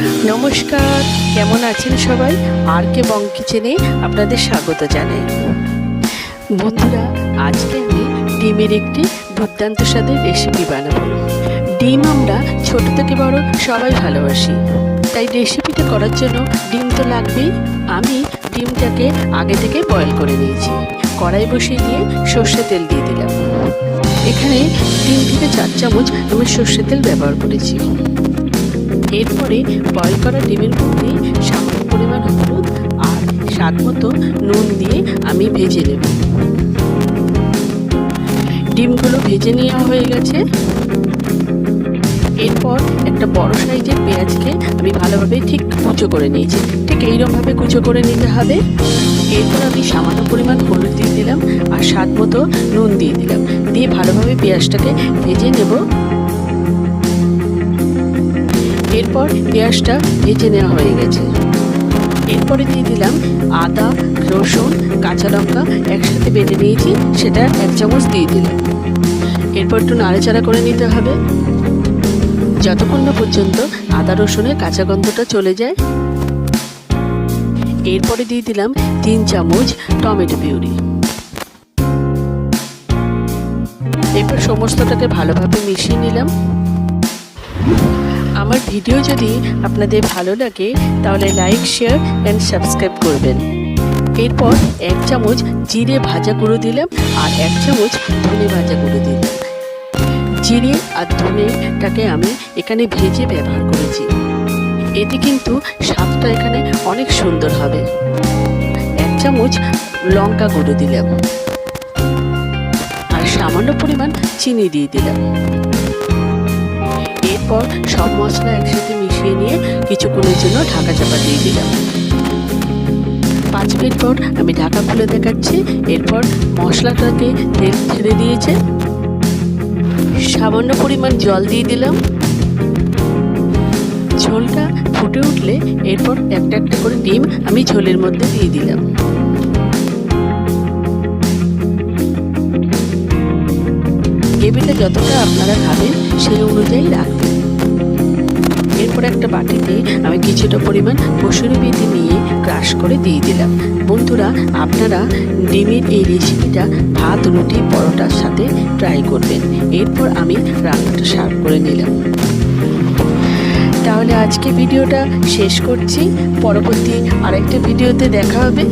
নমস্কার, কেমন আছেন সবাই? আর কে বং কিচেনে আপনাদের স্বাগত জানাই। বন্ধুরা, আজকে আমি ডিমের একটি দুর্দান্ত স্বাদের রেসিপি বানাবো। ডিম আমরা ছোট থেকে বড় সবাই ভালোবাসি। তাই রেসিপিটা করার জন্য ডিম তো লাগবেই। আমি ডিমটাকে আগে থেকে বয়েল করে নিয়েছি। কড়াই বসিয়ে দিয়ে সর্ষে তেল দিয়ে দিলাম। এখানে তিন থেকে চার চামচ আমি সর্ষে তেল ব্যবহার করেছি। এরপরে বয়েল করা ডিমের মধ্যে সামান্য পরিমাণ হলুদ আর স্বাদ মতো নুন দিয়ে আমি ভেজে নেব। ডিমগুলো ভেজে নেওয়া হয়ে গেছে। এরপর একটা বড় সাইজের পেঁয়াজকে আমি ভালোভাবে ঠিক কুচো করে নিয়েছি। ঠিক এইরকমভাবে কুচো করে নিতে হবে। এরপর আমি সামান্য পরিমাণ হলুদ দিয়ে দিলাম আর স্বাদ মতো নুন দিয়ে দিলাম। দিয়ে ভালোভাবে পেঁয়াজটাকে ভেজে নেব। এরপর পেঁয়াজটা ভেজে নেওয়া হয়ে গেছে। এরপরে দিয়ে দিলাম আদা, রসুন, কাঁচা লঙ্কা একসাথে বেটে নিয়েছি, সেটা এক চামচ দিয়ে দিলাম। এরপর একটু নাড়াচাড়া করে নিতে হবে। যতক্ষণ না পর্যন্ত আদা, রসুনের কাঁচা গন্ধটা চলে যায়, এরপরে দিয়ে দিলাম তিন চামচ টমেটো পিউরি। এরপর সমস্তটাকে ভালোভাবে মিশিয়ে নিলাম। আমার ভিডিও যদি আপনাদের ভালো লাগে, তাহলে লাইক শেয়ার অ্যান্ড সাবস্ক্রাইব করবেন। এরপর এক চামচ জিরে ভাজা গুঁড়ো দিলাম আর এক চামচ ধনে ভাজা গুঁড়ো দিলাম। জিরে আর ধনেটাকে আমি এখানে ভেজে ব্যবহার করেছি। এতে কিন্তু স্বাদটা এখানে অনেক সুন্দর হবে। এক চামচ লঙ্কা গুঁড়ো দিলাম। আর সামান্য পরিমাণ চিনি দিয়ে দিলাম। এরপর সব মশলা একসাথে মিশিয়ে নিয়ে কিছুক্ষণের জন্য ঢাকা চাপা দিয়ে দিলাম। পাঁচ মিনিট পর আমি ঢাকা খুলে দেখাচ্ছি। এরপর মশলাটাকে তেল ছেড়ে দিয়েছে। সামান্য পরিমাণ জল দিয়ে দিলাম। ঝোলটা ফুটে উঠলে এরপর একটা একটা করে ডিম আমি ঝোলের মধ্যে দিয়ে দিলাম। গ্রেভিটা যতটা আপনারা খাবেন সেই অনুযায়ী রাখবেন। এরপর একটা বাটিতে আমি কিছুটা পরিমাণ কসুরি মেথি নিয়ে ক্রাশ করে দিয়ে দিলাম। বন্ধুরা, আপনারা ডিমের এই রেসিপিটা ভাত, রুটি, পরোটার সাথে ট্রাই করবেন। এরপর আমি রান্নাটা সার্ভ করে নিলাম। তাহলে আজকে ভিডিওটা শেষ করছি। পরবর্তী আরেকটা ভিডিওতে দেখা হবে।